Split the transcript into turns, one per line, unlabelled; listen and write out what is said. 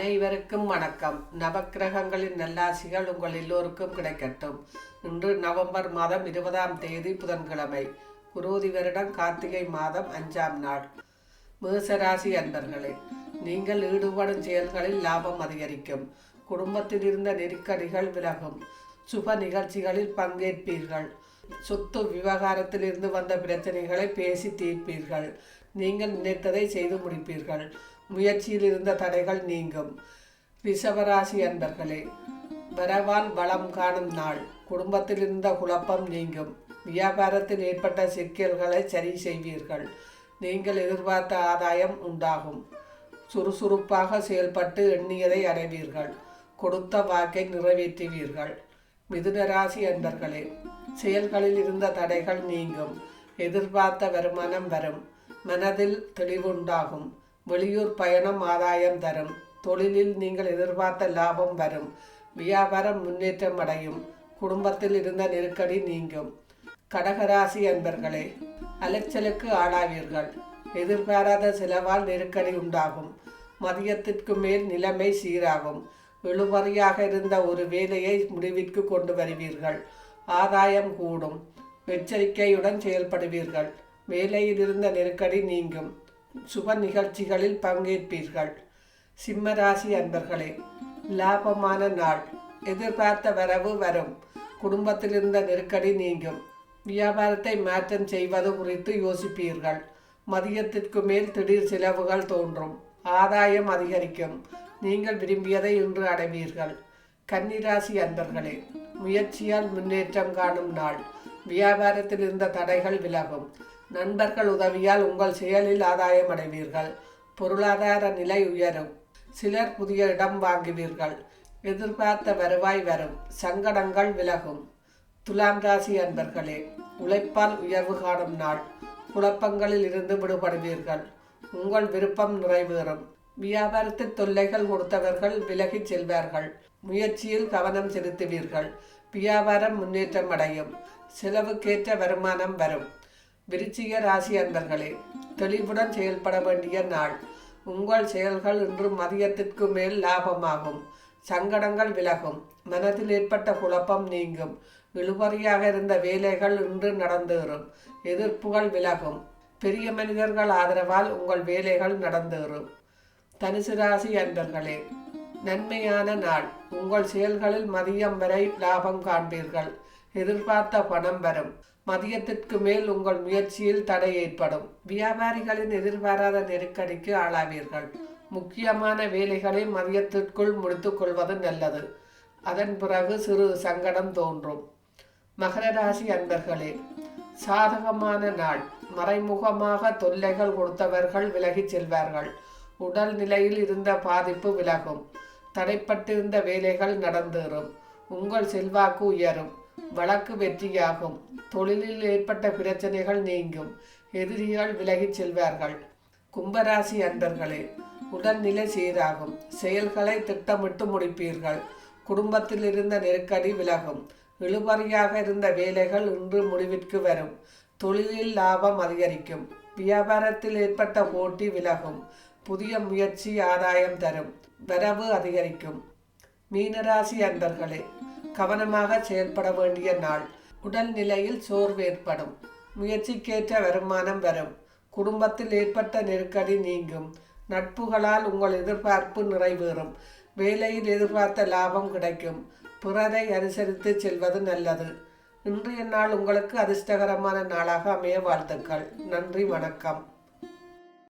அனைவருக்கும் வணக்கம். நவக்கிரகங்களின் நல்லாசிகள் உங்கள் எல்லோருக்கும் கிடைக்கட்டும். இன்று நவம்பர் மாதம் இருபதாம் தேதி புதன்கிழமை. குரோதி வருடம் கார்த்திகை மாதம் அஞ்சாம் நாள். மேசராசி அன்பர்களே நீங்கள் ஈடுபடும் செயல்களில் லாபம் அதிகரிக்கும். குடும்பத்தில் இருந்த நெருக்கடிகள் விலகும். சுப நிகழ்ச்சிகளில் பங்கேற்பீர்கள். சொத்து விவகாரத்தில் இருந்து வந்த பிரச்சனைகளை பேசி தீர்ப்பீர்கள். நீங்கள் நினைத்ததை செய்து முடிப்பீர்கள். முயற்சியில் இருந்த தடைகள் நீங்கும். ரிஷபராசி அன்பர்களே வரவால் பலம் காணும் நாள். குடும்பத்தில் இருந்த குழப்பம் நீங்கும். வியாபாரத்தில் ஏற்பட்ட சிக்கல்களை சரி செய்வீர்கள். நீங்கள் எதிர்பார்த்த ஆதாயம் உண்டாகும். சுறுசுறுப்பாக செயல்பட்டு எண்ணியதை அடைவீர்கள். கொடுத்த வாக்கை நிறைவேற்றுவீர்கள். மிதுன ராசி அன்பர்களே செயல்களில் இருந்த தடைகள் நீங்கும். எதிர்பார்த்த வருமானம் வரும். மனதில் தெளிவுண்டாகும் வெளியூர் பயணம் ஆதாயம் தரும். தொழிலில் நீங்கள் எதிர்பார்த்த லாபம் வரும். வியாபாரம் முன்னேற்றம் அடையும். குடும்பத்தில் இருந்த நெருக்கடி நீங்கும். கடகராசி அன்பர்களே அலைச்சலுக்கு ஆளாவீர்கள். எதிர்பாராத செலவால் நெருக்கடி உண்டாகும். மதியத்திற்கு மேல் நிலைமை சீராகும். இழுபறியாக இருந்த ஒரு வேலையை முடிவிற்கு கொண்டு வருவீர்கள். ஆதாயம் கூடும். எச்சரிக்கையுடன் செயல்படுவீர்கள். வேலையில் இருந்த நெருக்கடி நீங்கும். சுப நிகழ்ச்சிகளில் பங்கேற்பீர்கள். சிம்மராசி அன்பர்களே லாபமான நாள். எதிர்பார்த்த வரவு வரும். குடும்பத்தில் இருந்த நெருக்கடி நீங்கும். வியாபாரத்தை மாற்றம் செய்வது குறித்து யோசிப்பீர்கள். மதியத்திற்கு மேல் திடீர் செலவுகள் தோன்றும். ஆதாயம் அதிகரிக்கும். நீங்கள் விரும்பியதை இன்று அடைவீர்கள். கன்னிராசி அன்பர்களே முயற்சியால் முன்னேற்றம் காணும் நாள். வியாபாரத்தில் இருந்த தடைகள் விலகும். நண்பர்கள் உதவியால் உங்கள் செயலில் ஆதாயம் அடைவீர்கள். பொருளாதார நிலை உயரும். சிலர் புதிய இடம் வாங்குவீர்கள். எதிர்பார்த்த வருவாய் வரும். சங்கடங்கள் விலகும். துலாம் ராசி அன்பர்களே உழைப்பால் உயர்வு காணும் நாள். குழப்பங்களில் இருந்து விடுபடுவீர்கள். உங்கள் விருப்பம் நிறைவேறும். வியாபாரத்து தொல்லைகள் கொடுத்தவர்கள் விலகிச் செல்வார்கள். முயற்சியில் கவனம் செலுத்துவீர்கள். வியாபாரம் முன்னேற்றம் அடையும். செலவுக்கேற்ற வருமானம் வரும். விருச்சிக ராசி அன்பர்களே தெளிவுடன் செயல்பட வேண்டிய நாள். உங்கள் செயல்கள் இன்று மதியத்திற்கு மேல் லாபமாகும். சங்கடங்கள் விலகும். மனதில் ஏற்பட்ட குழப்பம் நீங்கும். இழுபறியாக இருந்த வேலைகள் இன்று நடந்தேறும். எதிர்ப்புகள் விலகும். பெரிய மனிதர்கள் ஆதரவால் உங்கள் வேலைகள் நடந்தேறும். தனுசு ராசி அன்பர்களே நன்மையான நாள். உங்கள் செயல்களில் மதியம் வரை லாபம் காண்பீர்கள். எதிர்பார்த்த பணம் வரும். மதியத்திற்கு மேல் உங்கள் முயற்சியில் தடை ஏற்படும். வியாபாரிகளின் எதிர்பாராத நெருக்கடிக்கு ஆளாவீர்கள். முக்கியமான வேலைகளை மதியத்திற்குள் முடித்துக் கொள்வது நல்லது. அதன் பிறகு சிறு சங்கடம் தோன்றும். மகர ராசி அன்பர்களே சாதகமான நாள். மறைமுகமாக தொல்லைகள் கொடுத்தவர்கள் விலகிச் செல்வார்கள். உடல் நிலையில் இருந்த பாதிப்பு விலகும். தடைப்பட்டிருந்த வேலைகள் நடந்தேறும். உங்கள் செல்வாக்கு உயரும். வழக்கு வெற்றியாகும். தொழிலில் ஏற்பட்ட பிரச்சனைகள் நீங்கும். எதிரிகள் விலகிச் செல்வார்கள். கும்பராசி அன்பர்களே உடல்நிலை சீராகும். செயல்களை திட்டமிட்டு முடிப்பீர்கள். குடும்பத்தில் இருந்த நெருக்கடி விலகும். இழுபறியாக இருந்த வேலைகள் இன்று முடிவிற்கு வரும். தொழிலில் லாபம் அதிகரிக்கும். வியாபாரத்தில் ஏற்பட்ட போட்டி விலகும். புதிய முயற்சி ஆதாயம் தரும். வரவு அதிகரிக்கும். மீனராசி அன்பர்களே கவனமாக செயல்பட வேண்டிய நாள். உடல் நிலையில் சோர்வு ஏற்படும். முயற்சிக்கேற்ற வருமானம் வரும். குடும்பத்தில் ஏற்பட்ட நெருக்கடி நீங்கும். நட்புகளால் உங்கள் எதிர்பார்ப்பு நிறைவேறும். வேலையில் எதிர்பார்த்த லாபம் கிடைக்கும். பிறரை அனுசரித்து செல்வது நல்லது. இன்றைய நாள் உங்களுக்கு அதிர்ஷ்டகரமான நாளாக அமைய வாழ்த்துக்கள். நன்றி வணக்கம்.